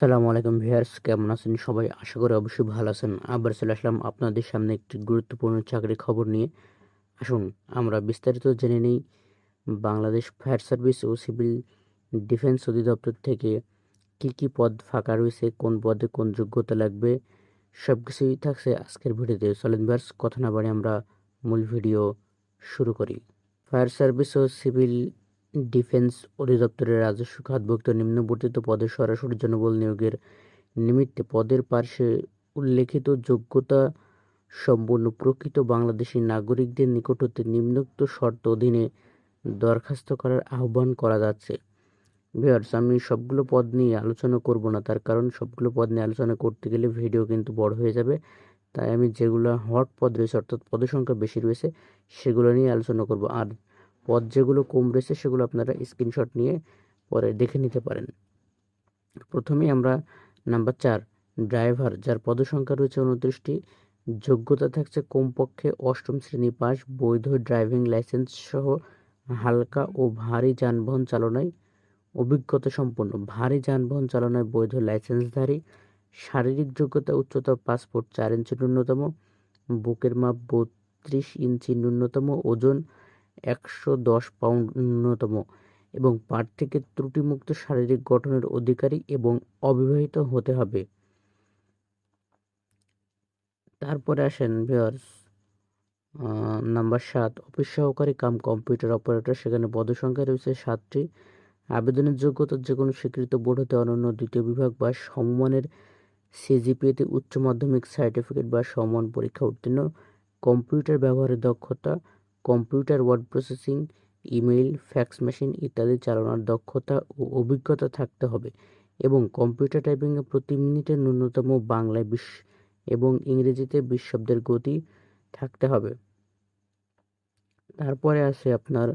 আসসালামু আলাইকুম ভিউয়ার্স, কেমন আছেন সবাই? আশা করি অবশ্যই ভালো আছেন। আবার চলে আসলাম আপনাদের সামনে একটি গুরুত্বপূর্ণ চাকরির খবর নিয়ে। আসুন, আমরা বিস্তারিত জেনে নিই। বাংলাদেশ ফায়ার সার্ভিস ও সিভিল ডিফেন্স অধিদপ্তর থেকে কি কি পদ ফাঁকা রয়েছে, কোন পদে কোন যোগ্যতা লাগবে সব কিছুই থাকছে আজকের ভিডিওতে। চলেন ভিউয়ার্স, কথা না বাড়ি আমরা মূল ভিডিও শুরু করি। ফায়ার সার্ভিস ও সিভিল ডিফেন্স অধিদপ্তরের রাজস্ব খাতভুক্ত নিম্নবর্তিত পদে সরাসরি জনবল নিয়োগের নিমিত্তে পদের পার্শ্বে উল্লেখিত যোগ্যতা সম্পন্ন প্রকৃত বাংলাদেশি নাগরিকদের নিকট হতে নিম্নোক্ত শর্ত অধীনে দরখাস্ত করার আহ্বান করা যাচ্ছে। ভিউয়ার্স, আমি সবগুলো পদ নিয়ে আলোচনা করব না, তার কারণ সবগুলো পদ নিয়ে আলোচনা করতে গেলে ভিডিও কিন্তু বড় হয়ে যাবে। তাই আমি যেগুলো হট পদ রয়েছে, অর্থাৎ পদের সংখ্যা বেশি রয়েছে, সেগুলো নিয়ে আলোচনা করব। আর পদ যেগুলো কম রয়েছে সেগুলো আপনারা স্ক্রিনশট নিয়ে পরে দেখে নিতে পারেন। প্রথমেই আমরা নাম্বার চার ড্রাইভার যার পদসংখ্যা রয়েছে উনত্রিশটি, যোগ্যতা থাকছে কমপক্ষে অষ্টম শ্রেণি পাস, বৈধ ড্রাইভিং লাইসেন্স সহ হালকা ও ভারী যানবাহন চালনায় অভিজ্ঞতা সম্পন্ন। ভারী যানবাহন চালনায় বৈধ লাইসেন্সধারী শারীরিক যোগ্যতা, উচ্চতা পাসপোর্ট চার ইঞ্চি ন্যূনতম, বুকের মাপ বত্রিশ ইঞ্চি ন্যূনতম, ওজন একশো দশ পাউন্ড ন্যূনতম এবং প্রার্থীকে ত্রুটিমুক্ত শারীরিক গঠনের অধিকারী এবং অবিবাহিত হতে হবে। তারপরে আসেন ভিওর্স নাম্বার সাত, অফিস সহকারী কাম কম্পিউটার অপারেটর, সেখানে পদসংখ্যা রয়েছে সাতটি। আবেদনের যোগ্যতা যে কোনো স্বীকৃত বোর্ড হতে অনন্য দ্বিতীয় বিভাগ বা সমমানের সিজিপিএতে উচ্চ মাধ্যমিক সার্টিফিকেট বা সমান পরীক্ষা উত্তীর্ণ। কম্পিউটার ব্যবহারের দক্ষতা computer, word processing, email, fax machine ইত্যাদি চালানোর দক্ষতা ও অভিজ্ঞতা থাকতে হবে এবং কম্পিউটার টাইপিংয়ে প্রতি মিনিটে ন্যূনতম বাংলায় বিশ এবং ইংরেজিতে বিশ শব্দের গতি থাকতে হবে। তারপরে আসে আপনার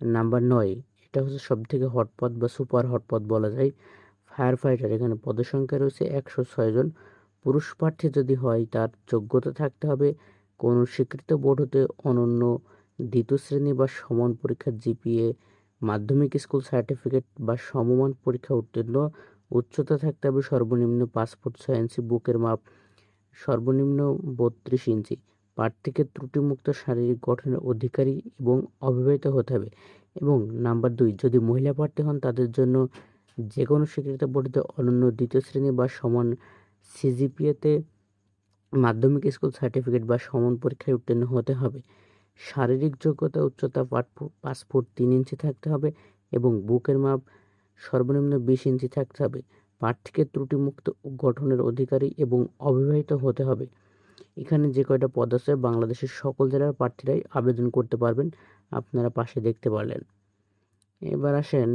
নাম্বার নয়। এটা হচ্ছে সব থেকে হটপথ বা সুপার হটপথ বলা যায়। ফায়ার ফাইটার এখানে পদসংখ্যা রয়েছে একশো ছয়জন পুরুষ প্রার্থী যদি হয়, তার যোগ্যতা থাকতে হবে। কোনো স্বীকৃত বোর্ড হতে অনন্য দ্বিতীয় শ্রেণি বা সমান পরীক্ষার জিপিএ, মাধ্যমিক স্কুল সার্টিফিকেট বা সমমান পরীক্ষা উত্তীর্ণ, উচ্চতা থাকতে হবে সর্বনিম্ন পাসপোর্ট ছয় ইঞ্চি বুকের মাপ, সর্বনিম্ন বত্রিশ ইঞ্চি। প্রার্থীকে ত্রুটিমুক্ত শারীরিক গঠনের অধিকারী এবং অবিবাহিত হতে হবে। এবং নাম্বার দুই, যদি মহিলা প্রার্থী হন, তাদের জন্য যে কোনো স্বীকৃত বোর্ডে অনন্য দ্বিতীয় শ্রেণি বা সমান সিজিপিএতে মাধ্যমিক স্কুল সার্টিফিকেট বা সমান পরীক্ষায় উত্তীর্ণ হতে হবে। শারীরিক যোগ্যতা, উচ্চতা পাসপোর্ট তিন ইঞ্চি থাকতে হবে এবং বুকের মাপ সর্বনিম্ন বিশ ইঞ্চি থাকতে হবে। প্রার্থীকে ত্রুটিমুক্ত গঠনের অধিকারী এবং অবিবাহিত হতে হবে। এখানে যে কয়টা পদ আছে বাংলাদেশের সকল জেলার প্রার্থীরাই আবেদন করতে পারবেন। আপনারা পাশে দেখতে পারলেন। এবার আসেন,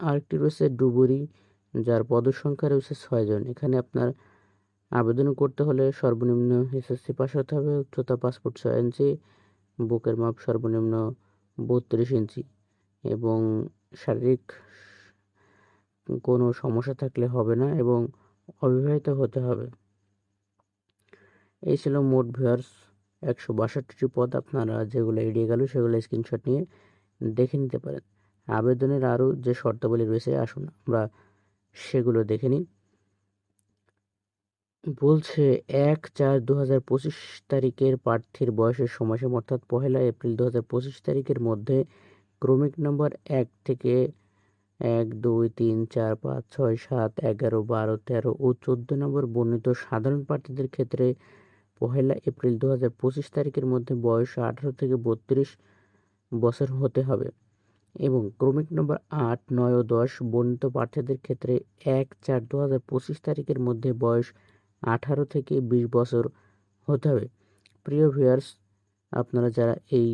আরেকটি রয়েছে ডুবুরি, যার পদসংখ্যা রয়েছে ছয়জন এখানে আপনার আবেদন করতে হলে সর্বনিম্ন এসএসসি পাস হতে হবে, উচ্চতা পাসপোর্ট ছয় ইঞ্চি বুকের মাপ সর্বনিম্ন বত্রিশ ইঞ্চি এবং শারীরিক কোনো সমস্যা থাকলে হবে না এবং অবিবাহিত হতে হবে। এই ছিল মোট ভিউয়ার্স একশো বাষট্টিটি পদ। আপনারা যেগুলো এড়িয়ে গেল সেগুলো স্ক্রিনশট নিয়ে দেখে নিতে পারেন। আবেদনের আরও যে শর্তাবলী রয়েছে, আসুন আমরা সেগুলো দেখে নিই। বলছে, এক চার দু হাজার পঁচিশ তারিখের প্রার্থীর বয়সের সময়সীমা অর্থাৎ পহেলা এপ্রিল দু হাজার পঁচিশ তারিখের মধ্যে ক্রমিক নম্বর এক থেকে এক, দুই, তিন, চার, পাঁচ, ছয়, সাত, এগারো, বারো, তেরো ও চোদ্দ নম্বর বর্ণিত সাধারণ প্রার্থীদের ক্ষেত্রে পহেলা এপ্রিল দু হাজার পঁচিশ তারিখের মধ্যে বয়স আঠারো থেকে বত্রিশ বছর হতে হবে এবং ক্রমিক নম্বর আট, নয় ও দশ বর্ণিত প্রার্থীদের ক্ষেত্রে এক চার দু হাজার পঁচিশ তারিখের মধ্যে বয়স আঠারো থেকে বিশ বছর হতে হবে। প্রিয় ভিউয়ার্স, আপনারা যারা এই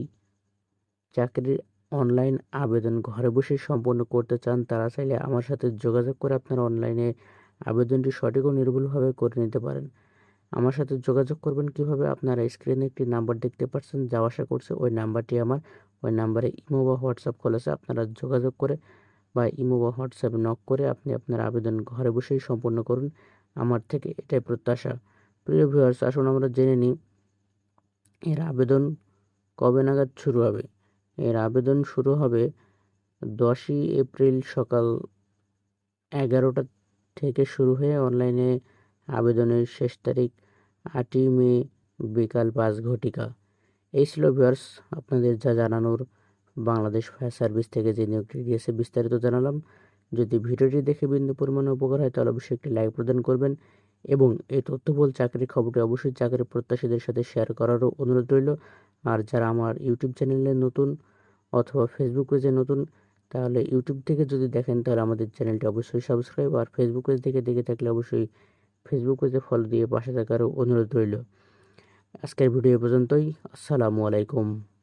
চাকরির অনলাইন আবেদন ঘরে বসে সম্পন্ন করতে চান, তারা চাইলে আমার সাথে যোগাযোগ করে আপনারা অনলাইনে আবেদনটি সঠিক ও নির্ভুলভাবে করে নিতে পারেন। আমার সাথে যোগাযোগ করবেন কীভাবে? আপনারা স্ক্রিনে একটি নাম্বার দেখতে পাচ্ছেন যাওয়া আসা করছে ওই নাম্বারটি আমার, ওই নাম্বারে ইমো বা হোয়াটসঅ্যাপ খোলেছে আপনারা যোগাযোগ করে বা ইমো বা হোয়াটসঅ্যাপে নক করে আপনি আপনার আবেদন ঘরে বসেই সম্পন্ন করুন। আমার থেকে এটাই প্রত্যাশা। প্রিয় ভিউয়ার্স, আসুন আমরা জেনে নিই, এর আবেদন কবে নাগাদ শুরু হবে? এর আবেদন শুরু হবে দশই এপ্রিল সকাল এগারোটা থেকে শুরু হয়ে অনলাইনে। আবেদনের শেষ তারিখ আটই মে বিকাল পাঁচ ঘটিকা। এই ছিল ভিউয়ার্স, আপনাদের যা জানানোর বাংলাদেশ ফায়ার সার্ভিস থেকে যে নিয়োগটি দিয়েছে বিস্তারিত জানালাম। যদি ভিডিওটি দেখে বিন্দু পরিমাণে উপকার হয়, তাহলে অবশ্যই একটি লাইক প্রদান করবেন এবং এই তথ্যবল চাকরির খবরটি অবশ্যই চাকরির প্রত্যাশীদের সাথে শেয়ার করারও অনুরোধ রইল। আর যারা আমার ইউটিউব চ্যানেলে নতুন অথবা ফেসবুক পেজে নতুন, তাহলে ইউটিউব থেকে যদি দেখেন, তাহলে আমাদের চ্যানেলটি অবশ্যই সাবস্ক্রাইব আর ফেসবুক পেজ থেকে দেখে থাকলে অবশ্যই ফেসবুক পেজে ফলো দিয়ে পাশে থাকারও অনুরোধ রইল। আজকের ভিডিও পর্যন্তই। আসসালামু আলাইকুম।